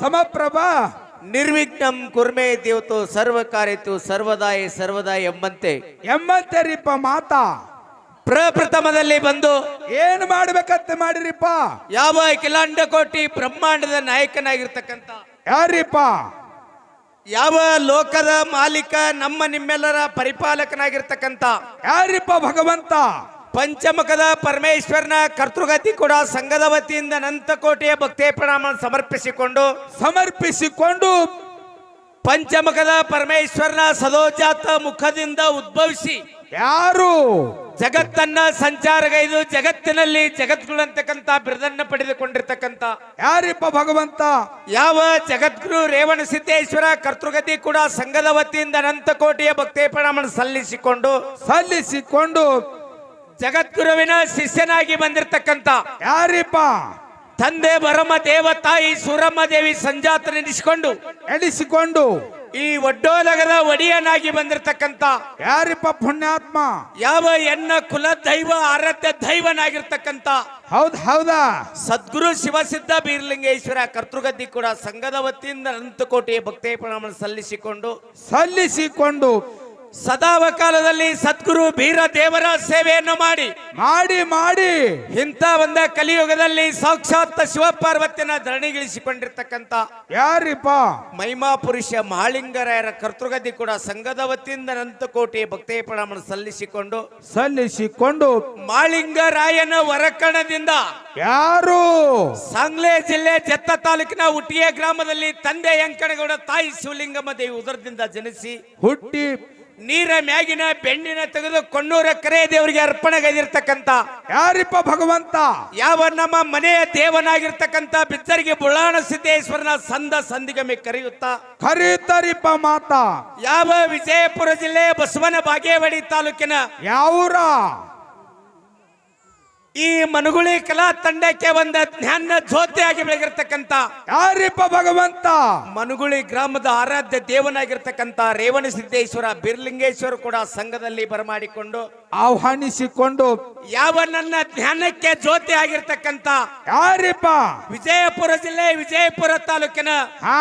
ಸಮಪ್ರಭಾ. ನಿರ್ವಿಘ್ನಂ ಕುರ್ಮೆ ದೇವತು ಸರ್ವ ಕಾರ್ಯತು ಸರ್ವದಾಯ ಸರ್ವದಾಯ ಎಂಬಂತೆ. ರೀಪ್ಪ ಮಾತಾ. ಪ್ರಪ್ರಥಮದಲ್ಲಿ ಬಂದು ಏನ್ ಮಾಡ್ಬೇಕಂತ ಮಾಡಿರಿಪ್ಪ? ಯಾವ ಕಿಲಾಂಡ ಕೋಟಿ ಬ್ರಹ್ಮಾಂಡದ ನಾಯಕನಾಗಿರ್ತಕ್ಕಂಥ. ಯಾರಿಪ್ಪ? ಯಾವ ಲೋಕದ ಮಾಲೀಕ ನಮ್ಮ ನಿಮ್ಮೆಲ್ಲರ ಪರಿಪಾಲಕನಾಗಿರ್ತಕ್ಕಂಥ. ಯಾರಿಪ್ಪ ಭಗವಂತ? ಪಂಚಮುಖದ ಪರಮೇಶ್ವರನ ಕರ್ತೃಗತಿ ಕೂಡ ಸಂಘದ ವತಿಯಿಂದ ನಂತಕೋಟೆಯ ಭಕ್ತೇ ಪ್ರಣಾಮ ಸಮರ್ಪಿಸಿಕೊಂಡು ಸಮರ್ಪಿಸಿಕೊಂಡು ಪಂಚಮುಖದ ಪರಮೇಶ್ವರನ ಸದೋಜಾತ ಮುಖದಿಂದ ಉದ್ಭವಿಸಿ ಯಾರು? ಜಗತ್ತನ್ನ ಸಂಚಾರಗೈದು ಜಗತ್ತಿನಲ್ಲಿ ಜಗದ್ಗುಳಂತಕ್ಕಂಥ ಬಿರುದನ್ನ ಪಡೆದುಕೊಂಡಿರ್ತಕ್ಕಂಥ ಯಾರಿಪ್ಪ ಭಗವಂತ? ಯಾವ ಜಗದ್ಗುರು ರೇವಣ ಸಿದ್ದೇಶ್ವರ ಕರ್ತೃಗತಿ ಕೂಡ ಸಂಘದ ವತಿಯಿಂದ ಅನಂತಕೋಟಿಯ ಭಕ್ತಿ ಪ್ರಣಾಮ ಸಲ್ಲಿಸಿಕೊಂಡು ಸಲ್ಲಿಸಿಕೊಂಡು ಜಗದ್ಗುರುವಿನ ಶಿಷ್ಯನಾಗಿ ಬಂದಿರತಕ್ಕಂತ ಯಾರಿಪ್ಪ? ತಂದೆ ಬರಮ ದೇವ ತಾಯಿ ಸೂರಮ್ಮ ದೇವಿ ಸಂಜಾತ ನೆನೆಸಿಕೊಂಡು ಎಡಿಸಿಕೊಂಡು ಈ ಒಡ್ಡೋಲಗದ ಒಡಿಯನಾಗಿ ಬಂದಿರತಕ್ಕಂತ ಯಾರಿಪ್ಪ ಪುಣ್ಯಾತ್ಮ? ಯಾವ ಎನ್ನ ಕುಲ ದೈವ ಆರಾಧ್ಯ ದೈವನಾಗಿರ್ತಕ್ಕಂತ ಹೌದ್ ಹೌದಾ? ಸದ್ಗುರು ಶಿವಸಿದ್ಧ ಬೀರ್ಲಿಂಗೇಶ್ವರ ಕರ್ತೃಗದ್ದಿ ಕೂಡ ಸಂಘದ ವತಿಯಿಂದ ಅನಂತಕೋಟಿ ಭಕ್ತಿ ಪ್ರಣಾಮ ಸಲ್ಲಿಸಿಕೊಂಡು ಸಲ್ಲಿಸಿಕೊಂಡು ಸದಾವಕಾಲದಲ್ಲಿ ಸದ್ಗುರು ಬೀರ ದೇವರ ಸೇವೆಯನ್ನು ಮಾಡಿ. ಮಾಡಿ ಮಾಡಿ. ಇಂಥ ಒಂದ ಕಲಿಯುಗದಲ್ಲಿ ಸಾಕ್ಷಾತ್ ಶಿವಪಾರ್ವತಿಯನ್ನ ಧರಣಿಗಿಳಿಸಿಕೊಂಡಿರ್ತಕ್ಕಂತ ಯಾರಿಪ್ಪ? ಮಹಿಮಾ ಪುರುಷ ಮಹಾಲಿಂಗರಾಯರ ಕರ್ತೃಗದಿ ಕೂಡ ಸಂಘದ ವತಿಯಿಂದ ನಂತಕೋಟಿ ಭಕ್ತೇ ಪ್ರಣಾಮ ಸಲ್ಲಿಸಿಕೊಂಡು ಸಲ್ಲಿಸಿಕೊಂಡು ಮಾಳಿಂಗರಾಯನ ವರಕಣದಿಂದ ಯಾರು? ಸಾಂಗ್ಲೆ ಜಿಲ್ಲೆ ಜತ್ತ ತಾಲೂಕಿನ ಹುಟ್ಟಿಯ ಗ್ರಾಮದಲ್ಲಿ ತಂದೆ ಯಂಕಣಗೌಡ ತಾಯಿ ಶಿವಲಿಂಗಮ್ಮ ದೇವಿ ಉದರದಿಂದ ಜನಿಸಿ ಹುಟ್ಟಿ ನೀರ ಮ್ಯಾಗಿನ ಬೆಣ್ಣಿನ ತೆಗೆದು ಕೊಣ್ಣೂರ ಕರೆ ದೇವರಿಗೆ ಅರ್ಪಣೆಗೈದಿರ್ತಕ್ಕಂಥ ಯಾರಿಪ್ಪ ಭಗವಂತ? ಯಾವ ನಮ್ಮ ಮನೆಯ ದೇವನಾಗಿರ್ತಕ್ಕಂಥ ಬಿತ್ತರಿಗೆ ಬುಳ್ಳಾಣ ಸಿದ್ದೇಶ್ವರನ ಸಂದ ಸಂದಿಗಮೆ ಕರೆಯುತ್ತ? ಕರೀತರಿಪ್ಪ ಮಾತಾ? ಯಾವ ವಿಜಯಪುರ ಜಿಲ್ಲೆ ಬಸವನ ಬಾಗೇವಾಡಿ ತಾಲೂಕಿನ ಯಾವೂರ? ಈ ಮನುಗುಳಿ ಕಲಾ ತಂಡಕ್ಕೆ ಒಂದು ಜ್ಞಾನ ಜ್ಯೋತಿಯಾಗಿ ಬೆಳಗಿರ್ತಕ್ಕಂಥ ಯಾರಿಪ್ಪ ಭಗವಂತ? ಮನುಗುಳಿ ಗ್ರಾಮದ ಆರಾಧ್ಯ ದೇವನಾಗಿರ್ತಕ್ಕಂಥ ರೇವಣ ಸಿದ್ದೇಶ್ವರ ಬಿರ್ಲಿಂಗೇಶ್ವರ ಕೂಡ ಸಂಘದಲ್ಲಿ ಬರಮಾಡಿಕೊಂಡು ಆಹ್ವಾನಿಸಿಕೊಂಡು ಯಾವ ನನ್ನ ಧ್ಯಾನಕ್ಕೆ ಜ್ಯೋತಿ ಆಗಿರ್ತಕ್ಕಂತ ಯಾರಿಪ್ಪ? ವಿಜಯಪುರ ಜಿಲ್ಲೆ ವಿಜಯಪುರ ತಾಲೂಕಿನ ಹಾ.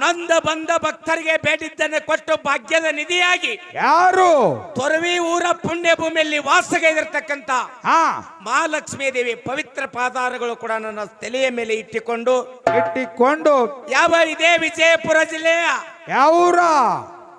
ನೊಂದ ಬಂದ ಭಕ್ತರಿಗೆ ಬೇಡಿದ್ದನ್ನು ಕೊಟ್ಟು ಭಾಗ್ಯದ ನಿಧಿಯಾಗಿ ಯಾರು? ತೊರವಿ ಊರ ಪುಣ್ಯ ಭೂಮಿಯಲ್ಲಿ ವಾಸಗೈದಿರ್ತಕ್ಕಂತ ಹಾ. ಮಹಾಲಕ್ಷ್ಮೀ ದೇವಿ ಪವಿತ್ರ ಪಾದಾರಗಳು ಕೂಡ ನನ್ನ ತಲೆಯ ಮೇಲೆ ಇಟ್ಟುಕೊಂಡು ಇಟ್ಟಿಕೊಂಡು ಯಾವ ಇದೇ ವಿಜಯಪುರ ಜಿಲ್ಲೆಯ ಯಾವೂರ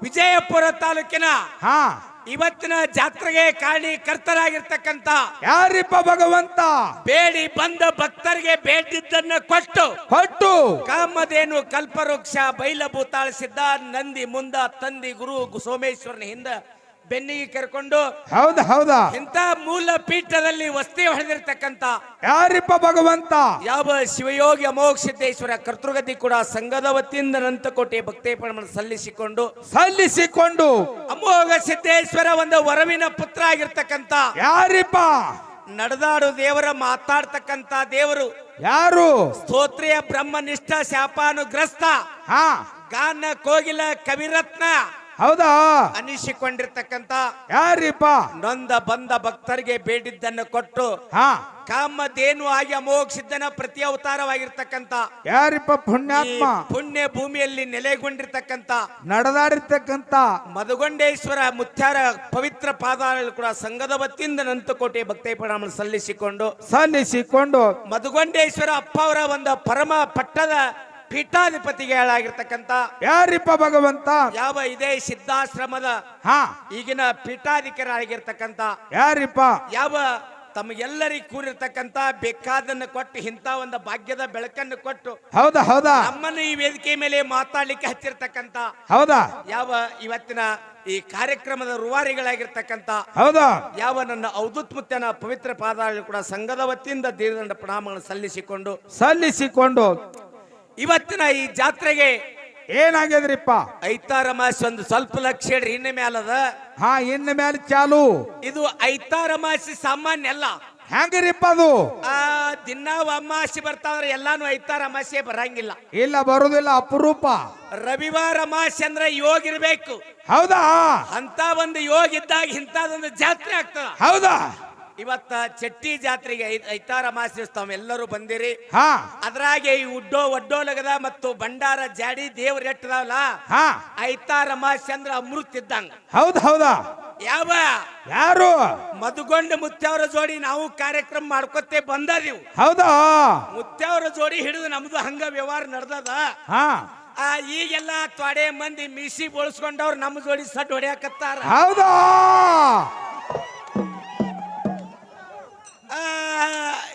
ವಿಜಯಪುರ ತಾಲೂಕಿನ ಹಾ. ಇವತ್ತಿನ ಜಾತ್ರೆಗೆ ಕಾರಣೀಕರ್ತರಾಗಿರ್ತಕ್ಕಂತ ಯಾರಿಪ್ಪ ಭಗವಂತ? ಬೇಡಿ ಬಂದ ಭಕ್ತರಿಗೆ ಬೇಡಿದ್ದನ್ನ ಕೊಟ್ಟು ಕೊಟ್ಟು. ಕಾಮದೇನು ಕಲ್ಪವೃಕ್ಷ ಬೈಲಭೂತಾಳಿಸಿದ್ದ ನಂದಿ ಮುಂದ ತಂದಿ ಗುರು ಸೋಮೇಶ್ವರನ ಹಿಂದ ಬೆನ್ನಿಗೆ ಕರ್ಕೊಂಡು ಹೌದ ಹೌದಾ. ಇಂತ ಮೂಲ ಪೀಠದಲ್ಲಿ ವಸ್ತಿ ಹೊಡೆದಿರ್ತಕ್ಕಂತ ಯಾರಿಪ್ಪ ಭಗವಂತ? ಯಾವ ಶಿವಯೋಗಿ ಅಮೋಘ ಸಿದ್ದೇಶ್ವರ ಕರ್ತೃಗತಿ ಕೂಡ ಸಂಘದ ವತಿಯಿಂದ ನಂತಕೋಟೆ ಭಕ್ತಿ ಪ್ರಮಾಣ ಸಲ್ಲಿಸಿಕೊಂಡು ಸಲ್ಲಿಸಿಕೊಂಡು ಅಮೋಘ ಸಿದ್ದೇಶ್ವರ ಒಂದು ವರವಿನ ಪುತ್ರ ಆಗಿರ್ತಕ್ಕಂತ ಯಾರಿಪ್ಪ? ನಡೆದಾಡು ದೇವರ ಮಾತಾಡ್ತಕ್ಕಂತ ದೇವರು. ಯಾರು? ಸ್ತೋತ್ರಿಯ ಬ್ರಹ್ಮನಿಷ್ಠ ಶಾಪಾನುಗ್ರಸ್ತ ಹಾ. ಗಾನ ಕೋಗಿಲ ಕವಿರತ್ನ. ಹೌದಾ? ಅನಿಸಿಕೊಂಡಿರ್ತಕ್ಕಂತ ಯಾರಿಪ್ಪ? ನೊಂದ ಬಂದ ಭಕ್ತರಿಗೆ ಬೇಡಿದ್ದನ್ನು ಕೊಟ್ಟು ಹಾ. ಕಾಮಧೇನು ಆಗಿ ಅಮೋಘಿಸಿದ್ದನ ಪ್ರತಿ ಅವತಾರವಾಗಿರ್ತಕ್ಕಂತ ಯಾರಿಪ್ಪ ಪುಣ್ಯಾತ್ಮ? ಪುಣ್ಯ ಭೂಮಿಯಲ್ಲಿ ನೆಲೆಗೊಂಡಿರ್ತಕ್ಕಂತ ನಡೆದಾಡಿರ್ತಕ್ಕಂತ ಮಧುಗೊಂಡೇಶ್ವರ ಮುತ್ಯಾರ ಪವಿತ್ರ ಪಾದಾರಗಳು ಕೂಡ ಸಂಘದ ವತಿಯಿಂದ ನಂತಕೋಟೆ ಭಕ್ತಿ ಪ್ರಣಾಮ ಸಲ್ಲಿಸಿಕೊಂಡು ಸಲ್ಲಿಸಿಕೊಂಡು ಮಧುಗೊಂಡೇಶ್ವರ ಅಪ್ಪ ಅವರ ಒಂದು ಪರಮ ಪಟ್ಟದ ಪೀಠಾಧಿಪತಿಗಳಾಗಿರ್ತಕ್ಕಂಥ ಯಾರಿಪ್ಪ ಭಗವಂತ? ಯಾವ ಇದೇ ಸಿದ್ಧಾಶ್ರಮದ ಹಾ. ಈಗಿನ ಪೀಠಾಧಿಕಾರಿಗಿರ್ತಕ್ಕಂತ ಯಾರಿಪ್ಪ? ಯಾವ ತಮಗೆಲ್ಲರಿಗೂ ಕೂರಿರ್ತಕ್ಕಂತ ಬೇಕಾದನ್ನು ಕೊಟ್ಟು ಇಂಥ ಒಂದು ಭಾಗ್ಯದ ಬೆಳಕನ್ನು ಕೊಟ್ಟು ಹೌದಾ ಹೌದಾ? ನಮ್ಮನ್ನು ಈ ವೇದಿಕೆ ಮೇಲೆ ಮಾತಾಡ್ಲಿಕ್ಕೆ ಹಚ್ಚಿರ್ತಕ್ಕಂತ ಹೌದಾ? ಯಾವ ಇವತ್ತಿನ ಈ ಕಾರ್ಯಕ್ರಮದ ರೂವಾರಿಗಳಾಗಿರ್ತಕ್ಕಂತ ಹೌದಾ? ಯಾವ ನನ್ನ ಔದುತ್ ಮುತ್ತನ ಪವಿತ್ರ ಪಾದ ಕೂಡ ಸಂಘದ ವತಿಯಿಂದ ದೀರ್ಘದಂಡ ಪ್ರಣಾಮಗಳನ್ನು ಸಲ್ಲಿಸಿಕೊಂಡು ಸಲ್ಲಿಸಿಕೊಂಡು ಇವತ್ತಿನ ಈ ಜಾತ್ರೆಗೆ ಏನಾಗ್ಯದ್ರಿಪ್ಪ? ಐತಾರಮಾಸಿ ಒಂದು ಸ್ವಲ್ಪ ಲಕ್ಷ ಹೇಳ್ರಿ ಇನ್ನ ಮ್ಯಾಲದ ಹಾ ಇನ್ನ ಮೇಲೆ ಚಾಲು. ಇದು ಐತಾರಮಾಸಿ ಸಾಮಾನ್ಯ ಅಲ್ಲ. ಹೆಂಗ್ರಿಪ್ಪ ಅದು? ಆ ದಿನ ಅಮಾಸಿ ಬರ್ತಾವ್ರೆ ಎಲ್ಲಾನು ಐತಾರ ಅಮಾಸೆ ಬರಂಗಿಲ್ಲ. ಇಲ್ಲ ಬರುದಿಲ್ಲ ಅಪರೂಪ. ರವಿವಾರ ಅಮಾಸೆ ಅಂದ್ರೆ ಯೋಗ ಇರ್ಬೇಕು ಹೌದಾ? ಅಂತ ಒಂದು ಯೋಗ ಇದ್ದಾಗ ಇಂತದೊಂದು ಜಾತ್ರೆ ಆಗ್ತದ. ಹೌದಾ? ಇವತ್ತ ಚಟ್ಟಿ ಜಾತ್ರೆಗೆ ಐತಾರ ಮಾಸ ತಾವೆಲ್ಲರೂ ಬಂದಿರಿ. ಹಾ. ಅದ್ರಾಗೆ ಈ ಉಡ್ಡೋ ಒಡ್ಡೋಲಗದ ಮತ್ತು ಭಂಡಾರ ಜಾಡಿ ದೇವ್ರ ಎಟ್ಟದಾವಲ್ಲ ಹಾ. ಐತಾರ ಮಾಸಿ ಅಂದ್ರ ಅಮೃತ ಇದ್ದಂಗ. ಹೌದ್ ಹೌದಾ? ಯಾವ? ಯಾರು? ಮಧುಗೊಂಡ ಮುತ್ಯವರ ಜೋಡಿ ನಾವು ಕಾರ್ಯಕ್ರಮ ಮಾಡ್ಕೊತೆ ಬಂದದೀವು. ಹೌದಾ? ಮುತ್ಯಾವರ ಜೋಡಿ ಹಿಡಿದು ನಮ್ದು ಹಂಗ ವ್ಯವಹಾರ ನಡ್ದದ. ಹಾ. ಆ ಈಗೆಲ್ಲ ತ್ವಾಡೆ ಮಂದಿ ಮೀಸಿ ಬೋಳ್ಸ್ಕೊಂಡವ್ರು ನಮ್ಮ ಜೋಡಿ ಸಡ್ ಹೊಡೆಯಕತ್ತಾರ. ಹೌದಾ?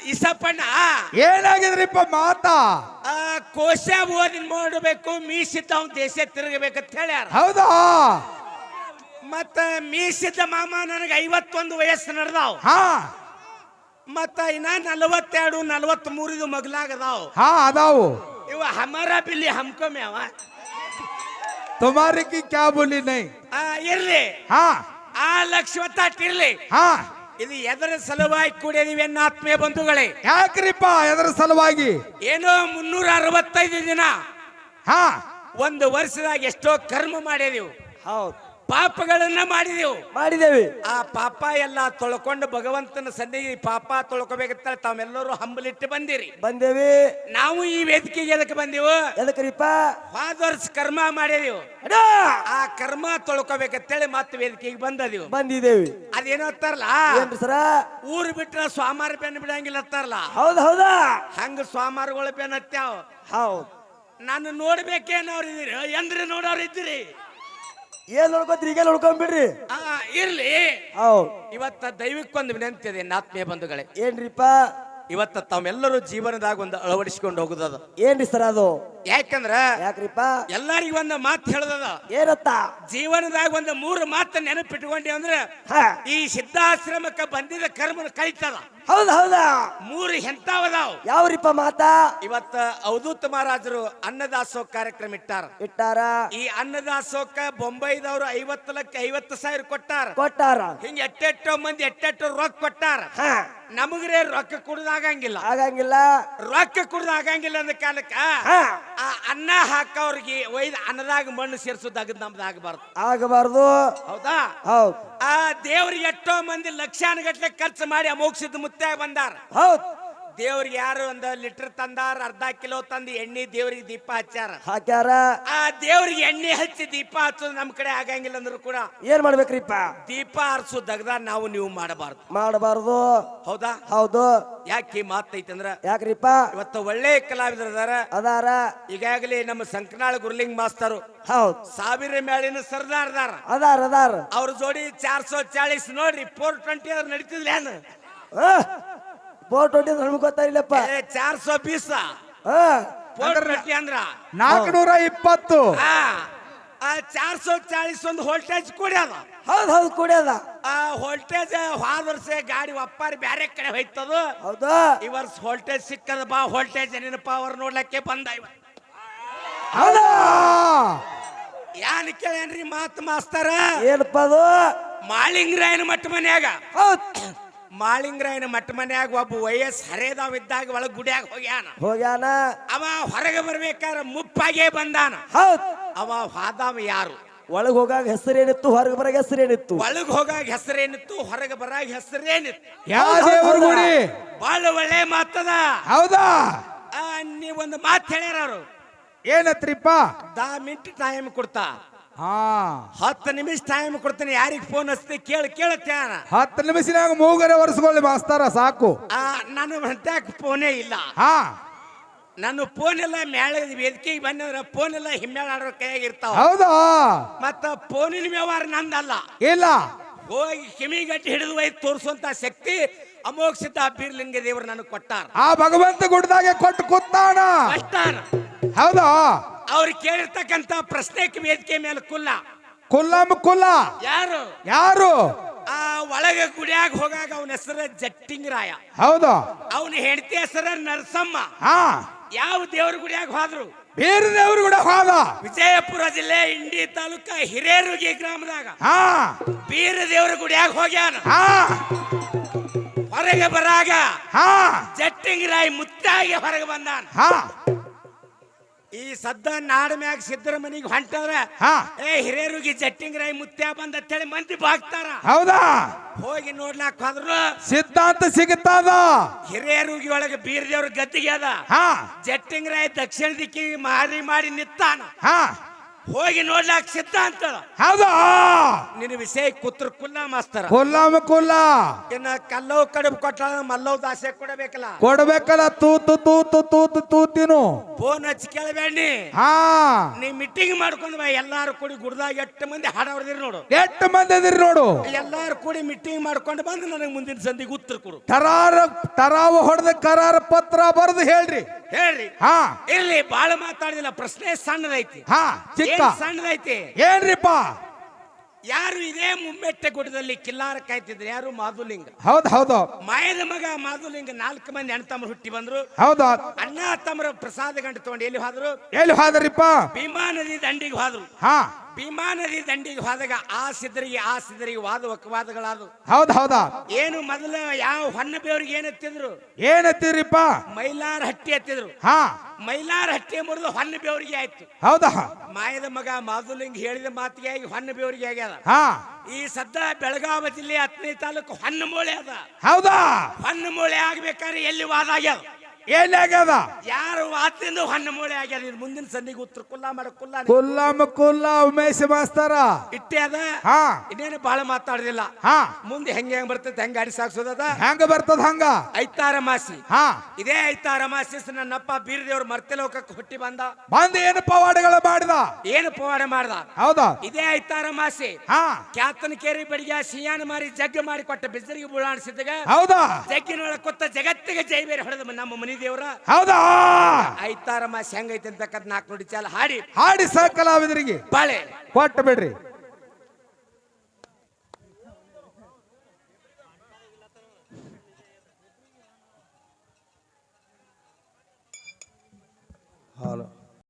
ಇಸಪ್ಪಣ್ಣ. ಏನಾಗಿದ್ರಿಪ್ಪ ಮಾತಾ? ಆ, ಕೋಶ ಓದಿ ಮಾಡಬೇಕು ಮೀಸಿದ್ದ ಅವ್ನ ದೇಶ ತಿರುಗಬೇಕಂತ ಹೇಳ್ಯಾರ. ಹೌದಾ? ಮತ್ತ ಮೀಸಿದ್ದ ಮಾಮ ನನಗೆ ಐವತ್ತೊಂದು ವಯಸ್ಸು ನಡೆದಾವ್. ಹಾ. ಮತ್ತ ಇನ್ನ ನಲವತ್ತೆರಡು ನಲವತ್ತ್ ಮೂರಿದು ಮಗ್ಲಾಗದಾವ್. ಹಾ ಅದಾವು. ಇವ ಹಮರ ಬಿಲ್ಲಿ ಹಮ್ಕೊಮೆ ಅವ. ಕ್ಯಾಬುಲಿ ಕಿ ಕ್ಯಾ ಬೋಲಿ ನೈ? ಆ, ಇರ್ಲಿ. ಹಾ. ಆ ಲಕ್ಷ ಇರ್ಲಿ ಹಾ. ಇದು ಎದರ ಸಲುವಾಗಿ ಕೂಡಿದೀವಿ ಎನ್ನು ಆತ್ಮೀಯ ಬಂಧುಗಳೇ. ಯಾಕ್ರಿಪ್ಪ ಎದರ ಸಲುವಾಗಿ? ಏನೋ ಮುನ್ನೂರ ಅರವತ್ತೈದು ದಿನ ಹಾ. ಒಂದು ವರ್ಷದಾಗ ಎಷ್ಟೋ ಕರ್ಮ ಮಾಡಿದೆವು ಹೌದು. ಪಾಪಗಳನ್ನ ಮಾಡಿದೆವು. ಮಾಡಿದೇವೆ. ಆ ಪಾಪ ಎಲ್ಲ ತೊಳ್ಕೊಂಡು ಭಗವಂತನ ಸನ್ನಿಧಿ ಪಾಪ ತೊಳ್ಕೊಬೇಕಂತ ತಾವೆಲ್ಲರೂ ಹಂಬಲಿಟ್ಟು ಬಂದಿರಿ. ಬಂದೇವಿ. ನಾವು ಈ ವೇದಿಕೆಗೆ ಎದಕ್ಕೆ ಬಂದೆವು? ಎದಕ್ರಿಪ್ಪ? ಫಾದರ್ಸ್ ವರ್ಷ ಕರ್ಮ ಮಾಡಿದೆವು! ಆ ಕರ್ಮ ತೊಳ್ಕೊಬೇಕಂತೇಳಿ ಮತ್ತೆ ವೇದಿಕೆಗೆ ಬಂದದೆವು. ಬಂದಿದೇವಿ. ಅದೇನೋ ಅಂತಾರಲ್ಲ? ಏನ್ರಿ ಸರ? ಊರು ಬಿಟ್ರ ಸ್ವಾಮಾರ ಬೆನ್ನ ಬಿಡಂಗಿಲ್ಲ ಅಂತಾರಲ್ಲ? ಹೌದ್ ಹೌದಾ? ಹಂಗ ಸ್ವಾಮಾರ್ಗಳ ಬೆನ್ನ ಹತ್ಯಾವ. ಹೌದು. ನಾನು ನೋಡ್ಬೇಕೇನವ್ರು ಇದ್ದೀರಿ ಎಂದ್ರೆ ನೋಡೋರು ಇದ್ದೀರಿ ಏನ್ ನೋಡ್ಕೊತ್ರಿ? ಈಗ ನೋಡ್ಕೊಂಡ್ಬಿಡ್ರಿ ಆ, ಇರ್ಲಿ. ಹೌದು. ಇವತ್ತ ದೈವಕ್ಕೊಂದು ವಿನಂತಿ ಇದೆ ಆತ್ಮೀಯ ಬಂಧುಗಳೇ. ಏನ್ರಿಪ್ಪ? ಇವತ್ತ ತಮ್ಮೆಲ್ಲರೂ ಜೀವನದಾಗ ಒಂದು ಅಳವಡಿಸಿಕೊಂಡು ಹೋಗುದದು. ಏನ್ರಿ ಸರ್ ಅದು? ಯಾಕಂದ್ರ ಯಾಕ್ರಿಪ್ಪ? ಎಲ್ಲರಿಗೂ ಒಂದು ಮಾತು ಹೇಳದದ. ಏನತ್ತ? ಜೀವನದಾಗ ಒಂದು ಮೂರು ಮಾತು ನೆನಪಿಟ್ಕೊಂಡಿ ಅಂದ್ರೆ ಹಾ. ಈ ಸಿದ್ಧಾಶ್ರಮಕ್ಕೆ ಬಂದಿದ ಕರ್ಮನ ಕಳಿತದ ಹೌದ ಹೌದಾ. ಮೂರು ಎಂತಾವದಾವ್ ಯಾವ್ರಿಪ್ಪ ಮಾತಾ? ಇವತ್ತ ಅವಧೂತ ಮಹಾರಾಜರು ಅನ್ನದಾಸೋಹ ಕಾರ್ಯಕ್ರಮ ಇಟ್ಟಾರ. ಇಟ್ಟಾರ? ಈ ಅನ್ನದಾಸೋಹಕ್ಕ ಬೊಂಬೈದವರು ಐವತ್ತು ಲಕ್ಷ ಐವತ್ತು ಸಾವಿರ ಕೊಟ್ಟಾರ. ಕೊಟ್ಟಾರ. ಹಿಂಗ ಎಟ್ಟೆಟ್ಟೋ ಮಂದಿ ಎಟ್ಟೆಟ್ಟೋ ರೊಕ್ಕ ಕೊಟ್ಟಾರ. ಹಾ. ನಮಗ್ರೆ ರೊಕ್ಕ ಕುಡ್ದಾಗಂಗಿಲ್ಲ. ಆಗಂಗಿಲ್ಲ. ರೊಕ್ಕ ಕುಡ್ದಾಗಂಗಿಲ್ಲ ಅಂದ ಕಾಲಕ್ಕ ಆ ಅನ್ನ ಹಾಕವ್ರಿಗೆ ಒಯ್ದ ಅನ್ನದಾಗ ಮಣ್ಣು ಸೇರ್ಸೋದಾಗ ನಮ್ದು ಆಗಬಾರ್ದು. ಆಗಬಾರ್ದು. ಹೌದಾ? ಹೌದು. ಆ ದೇವ್ರಿಗೆ ಎಷ್ಟೋ ಮಂದಿ ಲಕ್ಷಾನುಗಟ್ಲೆ ಖರ್ಚು ಮಾಡಿ ಅಮೋಕ್ಷದ ಮುತ್ತಾಗ ಬಂದಾರ. ಹೌದ್. ದೇವ್ರಿಗೆ ಯಾರು ಒಂದ್ ಲೀಟರ್ ತಂದಾರ ಅರ್ಧ ಕಿಲೋ ತಂದು ಎಣ್ಣೆ ದೇವ್ರಿಗೆ ದೀಪ ಹಚ್ಚಾರ ಹಾಕ್ಯಾರ? ಆ ದೇವ್ರಿಗೆ ಎಣ್ಣೆ ಹಚ್ಚಿ ದೀಪ ಹಚ್ಚೋದು ನಮ್ ಕಡೆ ಆಗಂಗಿಲ್ಲ ಅಂದ್ರು ಕೂಡ ಏನ್ ಮಾಡ್ಬೇಕ್ರಿಪ್ಪ? ದೀಪ ಹರಿಸೋ ದಗದ ನಾವು ನೀವು ಮಾಡಬಾರ್ದು. ಮಾಡಬಾರ್ದು. ಹೌದಾ? ಹೌದು. ಯಾಕೆ ಮಾತೈತೆ ಅಂದ್ರ ಯಾಕ್ರಿಪ್ಪ? ಇವತ್ತು ಒಳ್ಳೆ ಕಲಾವಿದರು ಅದಾರ. ಅದಾರ. ಈಗಾಗಲೇ ನಮ್ಮ ಸಂಕನಾಳ ಗುರ್ಲಿಂಗ್ ಮಾಸ್ತರು. ಹೌದ್. ಸಾವಿರ ಮೇಳಿನ ಸರ್ದಾರ್ ಅದಾರ. ಅದಾರ ಅದಾರ. ಅವ್ರ ಜೋಡಿ ಚಾರ್ ಸೋ ಚಾಳಿಸ್ ನೋಡ್ರಿ ಫೋರ್ ಟ್ವೆಂಟಿ ಅವ್ರು ನಡೀತಿದ್ಲ ಫೋರ್ ಟ್ವೆಂಟಿ ನಮ್ಗೆ ಗೊತ್ತಾಗಿಲ್ಲಪ್ಪ ಚಾರ್ ಸೋ ಬೀಸ ಹಾ. ಟ್ವೆಂಟಿ ಅಂದ್ರ ನಾಲ್ಕನೂರ ಇಪ್ಪತ್ತು. ಚಾರ್ ಸೋ ಚಾಳಿಸ್ ಒಂದು ವೋಲ್ಟೇಜ್ ಕುಡಿಯೋದ. ಹೌದ್ ಹೌದ್ ಕುಡಿಯೋದ. ಆ ವೋಲ್ಟೇಜ್ ಹೋದ ವರ್ಷ ಗಾಡಿ ಒಪ್ಪಾರಿ ಬ್ಯಾರೆ ಕಡೆ ಹೋಯ್ತದು. ಹೌದು? ಈ ವರ್ಷ ವೋಲ್ಟೇಜ್ ಸಿಕ್ಕದ ಬಾ ವೋಲ್ಟೇಜ್ ಏನಪ್ಪ ಪವರ್ ನೋಡ್ಲಕ್ಕೆ ಬಂದ ಇವ. ಹೌದಾ? ಯಾನ್ ಕೇಳೇನ್ರಿ ಮಾತು ಮಾಸ್ತಾರ? ಏನಪ್ಪ ಅದು? ಮಾಳಿಂಗರಾಯನ ಮಟ್ಟ ಮನ್ಯಾಗ. ಹೌದ್. ಮಾಳಿಂಗರಾಯನ ಮಟ್ಟ ಮನ್ಯಾಗ ಒಬ್ಬ ವಯಸ್ಸು ಹರೇದಾವ್ ಇದ್ದಾಗ ಒಳಗ್ ಗುಡಿಯಾಗ ಹೋಗ್ಯಾನ. ಹೋಗ್ಯಾನ? ಅವ ಹೊರಗೆ ಬರ್ಬೇಕಾದ್ರೆ ಮುಪ್ಪಾಗೆ ಬಂದಾನ. ಹೌದ್. ಅವ ಹಾದಾವ ಯಾರು? ಒಳಗ್ ಹೋಗಾಗ ಹೆಸರೇನಿತ್ತು ಹೊರಗೆ ಬರಾಗ ಹೆಸರೇನಿತ್ತು? ಒಳಗ್ ಹೋಗಾಗ ಹೆಸರೇನಿತ್ತು ಹೊರಗೆ ಬರಾಗ ಹೆಸರೇನಿತ್ತು. ಯಾವ ದೇವ್ರ ಗುಡಿ? ಬಹಳ ಒಳ್ಳೆ ಮಾತದ. ಹೌದಾ? ಆ, ನೀವೊಂದು ಮಾತು ಹೇಳ್ಯಾರ ಅವರು. ಏನತ್ರಿಪ್ಪ? ದಾ ಮಿಂಟ್ ಟೈಮ್ ಕೊಡ್ತಾ. ಹಾ. ಹತ್ತು ನಿಮಿಷ ಟೈಮ್ ಕೊಡ್ತೀನಿ ಯಾರಿಗೆ ಫೋನ್ ಹಚ್ತಿ ಕೇಳಿ ಕೇಳತ್ಯಾನ ಹತ್ತು ನಿಮಿಷನಾಗ ಮೂಗರೆ ಒರೆಸ್ಕೊಳ್ಳಿ ಮಾಸ್ತಾರ ಸಾಕು. ಆ ನನ್ನ ಹೊಂಟ್ಯಾಕ ಫೋನೇ ಇಲ್ಲ. ಹಾ. ನನ್ನ ಫೋನ್ ಎಲ್ಲ ಮೇಳ ವೇದಿಕೆಗೆ ಬಂದ್ರೆ ಫೋನ್ ಎಲ್ಲ ಹಿಮ್ಮೇಳ ಆಡೋ ಕೈಯಾಗ ಇರ್ತಾವ. ಹೌದಾ? ಮತ್ತ ಫೋನಿನ ವ್ಯವಹಾರ ನಂದಲ್ಲ. ಇಲ್ಲ. ಹೋಗಿ ಕಿವಿಗಟ್ಟಿ ಹಿಡಿದು ಹೋಗಿ ತೋರಿಸುವಂತ ಶಕ್ತಿ ಅಮೋಕ್ಷಿತ ಬೀರ್ಲಿಂಗ ದೇವರು ನನಗೆ ಕೊಟ್ಟಾರ. ಆ ಭಗವಂತ ಗುಡ್ದಾಗೆ ಕೊಟ್ಟು ಕೂತಾನ. ಅಷ್ಟಾನ ಹೌದಾ? ಅವ್ರು ಕೇಳಿರ್ತಕ್ಕಂತ ಪ್ರಶ್ನೆಗೆ ವೇದಿಕೆ ಮೇಲೆ ಕುಲ್ಲ. ಕುಲ್ಲಂ ಕುಲ್ಲ. ಯಾರು? ಯಾರು? ಆ ಒಳಗೆ ಗುಡಿಯಾಗ ಹೋಗಾಗ ಅವನ ಹೆಸರು ಜಟ್ಟಿಂಗರಾಯ. ಹೌದು. ಅವನ ಹೆಂಡತಿ ಹೆಸರ ನರಸಮ್ಮ. ಹಾ. ಯಾವ ದೇವ್ರ ಗುಡಿಯಾಗ ಹೋದ್ರು? ಬೇರೆ ದೇವ್ರು ಕೂಡ ಹೋದ. ವಿಜಯಪುರ ಜಿಲ್ಲೆ ಇಂಡಿ ತಾಲೂಕ ಹಿರೇರುಗಿ ಗ್ರಾಮದಾಗ. ಹಾ. ಬೀರ ದೇವ್ರ ಗುಡಿಯಾಗ ಹೋಗ್ಯಾನ. ಹಾ. ಹೊರಗೆ ಬರಾಗ ಹಾ. ಜಟ್ಟಿಂಗರಾಯ ಮುತ್ತಾಗಿ ಹೊರಗೆ ಬಂದಾನ. ಹಾ. ಈ ಸದ್ದ ನಾಡ ಮ್ಯಾಗ ಸಿದ್ದರ ಮನಿಗೆ ಹೊಂಟದ್ರ ಹಾ. ಏ ಹಿರಿಯರಿಗೆ ಜಟ್ಟಿಂಗ್ ರೈ ಮುತ್ಯ ಬಂದ ಅಂತೇಳಿ ಮಂದಿ ಬಾಗ್ತಾರ. ಹೌದಾ? ಹೋಗಿ ನೋಡ್ಲಾಕ್ ಹೋದ್ರು ಸಿದ್ಧಾಂತ ಸಿಗುತ್ತದ? ಹಿರಿಯರಿಗೆ ಒಳಗೆ ಬೀರದೇವ್ರ ಗದ್ದಿಗೆ ಅದ. ಹಾ. ಜಟ್ಟಿಂಗ್ ರೈ ದಕ್ಷಿಣ ದಿಕ್ಕಿ ಮಾರಿ ಮಾಡಿ ನಿತ್ತಾನ. ಹಾ. ಹೋಗಿ ನೋಡ್ಲಾಕ್ ಸಿದ್ಧಾಂತ ಹೌದಾ? ನಿನ್ನ ವಿಷಯ ಕುತ್ರ ಕುಲ್ಲ ಮಾಸ್ತರ. ಕುಲ್ಲಾಮ ಕುಲ್ಲ. ಇನ್ನ ಕಲ್ಲವ್ ಕಡುಬು ಕೊಟ್ಟ ಮಲ್ಲವ್ ದಾಸೆ ಕೊಡಬೇಕಲ್ಲ. ಕೊಡ್ಬೇಕಲ್ಲ ತೂತು ತೂತು ತೂತು ತೂತಿನು. ಫೋನ್ ಹಚ್ಚಿ ಕೇಳಬೇಡಿ ಹಾ. ನೀ ಮೀಟಿಂಗ್ ಮಾಡ್ಕೊಂಡ್ ಬಾ ಎಲ್ಲಾರು ಕೂಡಿ ಗುಡ್ದಾಗ ಎಷ್ಟು ಮಂದಿ ಹಾಡ ಹೊಡೆದಿರಿ ನೋಡು. ಎಷ್ಟು ಮಂದಿ ಅದಿರಿ ನೋಡು? ಎಲ್ಲಾರು ಕೂಡಿ ಮೀಟಿಂಗ್ ಮಾಡ್ಕೊಂಡು ಬಂದು ನನಗೆ ಮುಂದಿನ ಸಂದಿಗೆ ಉತ್ತರ ಕೊಡು. ತರಾರ ತರಾವ ಹೊಡೆದ ಕರಾರ ಪತ್ರ ಬರೆದು ಹೇಳ್ರಿ. ಹೇಳ್ರಿ. ಹಾ. ಇಲ್ಲಿ ಬಾಳ ಮಾತಾಡಿದಿಲ್ಲ ಪ್ರಶ್ನೆ ಸಣ್ಣದೈತಿ. ಹಾ ಚಿಕ್ಕ ಸಣ್ಣದೈತಿ? ಏನ್ರಿಪ್ಪ? ಯಾರು ಇದೇ ಮುಮ್ಮೆಟ್ಟೆ ಗುಡ್ಡದಲ್ಲಿ ಕಿಲ್ಲಾರ ಕಾಯ್ತಿದ್ರು? ಯಾರು? ಮಾಧುಲಿಂಗ. ಹೌದು ಹೌದು. ಮಾಯದ ಮಗ ಮಾಧುಲಿಂಗ ನಾಲ್ಕು ಮಂದಿ ಅಣ್ಣ ತಮ್ಮ ಹುಟ್ಟಿ ಬಂದ್ರು. ಹೌದು ಅಣ್ಣ ತಮ್ಮರ ಪ್ರಸಾದ ಗಂಟು ತಗೊಂಡು ಎಲ್ಲಿ ಹೋದ್ರು? ಎಲ್ಲಿ ಹಾದ್ರಿಪ್ಪ? ಭೀಮಾ ನದಿ ದಂಡಿಗೆ ಹೋದ್ರು. ಹಾ. ಭೀಮಾ ನದಿ ದಂಡಿಗೆ ಹೋದಾಗ ಆ ಸಿದ್ಧರಿಗೆ ಆ ಸಿದ್ಧರಿಗೆ ವಾದ ವಕವಾದಗಳಾದವು. ಹೌದ್ ಹೌದಾ? ಏನು ಮೊದಲು ಯಾವ ಹೊನ್ನಬೇವ್ರಿಗೆ ಏನ್ ಎತ್ತಿದ್ರು? ಏನತ್ತೀರಿಪ್ಪ ಮೈಲಾರ ಹಟ್ಟಿ ಎತ್ತಿದ್ರು. ಹಾ. ಮೈಲಾರ ಹಟ್ಟಿ ಮುರಿದು ಹೊನ್ನ ಬೇವ್ರಿಗೆ ಆಯ್ತು. ಹೌದಾ? ಮಾಯದ ಮಗ ಮಾಧುಲಿಂಗ್ ಹೇಳಿದ ಮಾತಿಗೆ ಆಗಿ ಹೊನ್ನ ಬೇವ್ರಿಗೆ ಆಗ್ಯದ. ಹಾ. ಈ ಸದ್ದ ಬೆಳಗಾವಿ ಜಿಲ್ಲೆ ಹತ್ತನೇ ತಾಲೂಕು ಹೊನ್ನಮೂಳೆ ಅದ. ಹೌದಾ? ಹೊನ್ನಮೂಳೆ ಆಗ್ಬೇಕಾದ್ರೆ ಎಲ್ಲಿ ವಾದ ಆಗ್ಯದ? ಆಗ್ಯದ ಯಾರು ಹಣ್ಣು ಹೊನ್ನಮೂಳೆ ಆಗ್ಯದ? ಇದು ಮುಂದಿನ ಸಂದಿಗೆ ಉತ್ತರ ಕುಲ್ಲಾ ಮಾಡ ಕುಲ್ಲ ಕುಲ್ಲಮ್ಮ ಕುಲ್ಲ ಉಮೇಶ್ ಮಾಸ್ತಾರ. ಇಟ್ಟೆ ಅದ? ಹಾ. ಇನ್ನೇನು ಬಹಳ ಮಾತಾಡುದಿಲ್ಲ. ಹಾ. ಮುಂದೆ ಹೆಂಗ ಹೆಂಗ್ ಬರ್ತೈತೆ ಹೆಂಗ ಗಾಡಿ ಸಾಕ್ಸೋದದ ಹೆಂಗ ಬರ್ತದ ಹಂಗ? ಐತಾರ ಮಾಸಿ. ಹಾ. ಇದೇ ಐತಾರ ಮಾಸಿ ನನ್ನಪ್ಪ ಬೀರದೇವ್ರ ಮರ್ತೆಲೋಕಕ್ಕೆ ಹುಟ್ಟಿ ಬಂದ. ಬಂದ್ ಏನು ಪವಾಡಗಳ ಮಾಡಿದ? ಏನು ಪವಾಡ ಮಾಡ್ದ? ಹೌದಾ? ಇದೇ ಐತಾರ ಮಾಸಿ. ಹಾ. ಕ್ಯಾತನ ಕೇರಿ ಬಡಿಗೆ ಸಿಯಾನ ಮಾರಿ ಜಗ್ಗ ಮಾಡಿ ಕೊಟ್ಟ ಬಿಸಿಲಿಗೆ ಬುಳಾಣಿಸಿದಾಗ ಹೌದಾ? ಜಗ್ಗಿನೊಳಗೆ ಕೊತ್ತ ಜಗತ್ತಿಗೆ ಜೈ ಬೇರೆ ಹೊಡೆದ ನಮ್ಮ ಮನಿ ದೇವ್ರ? ಹೌದಾ? ಐತಾರ ಮಾಸಿ ಹೆಂಗೈತೆ ಅಂತಕ್ಕದ್ ನಾಲ್ಕು ನೋಡಿ ಚಾಲ ಹಾಡಿ. ಹಾಡಿ ಸಹ ಕಲಾವಿದರಿಗೆ ಬಾಳೆ. ಕೊಟ್ಟು ಬಿಡ್ರಿ. ಹಲೋ.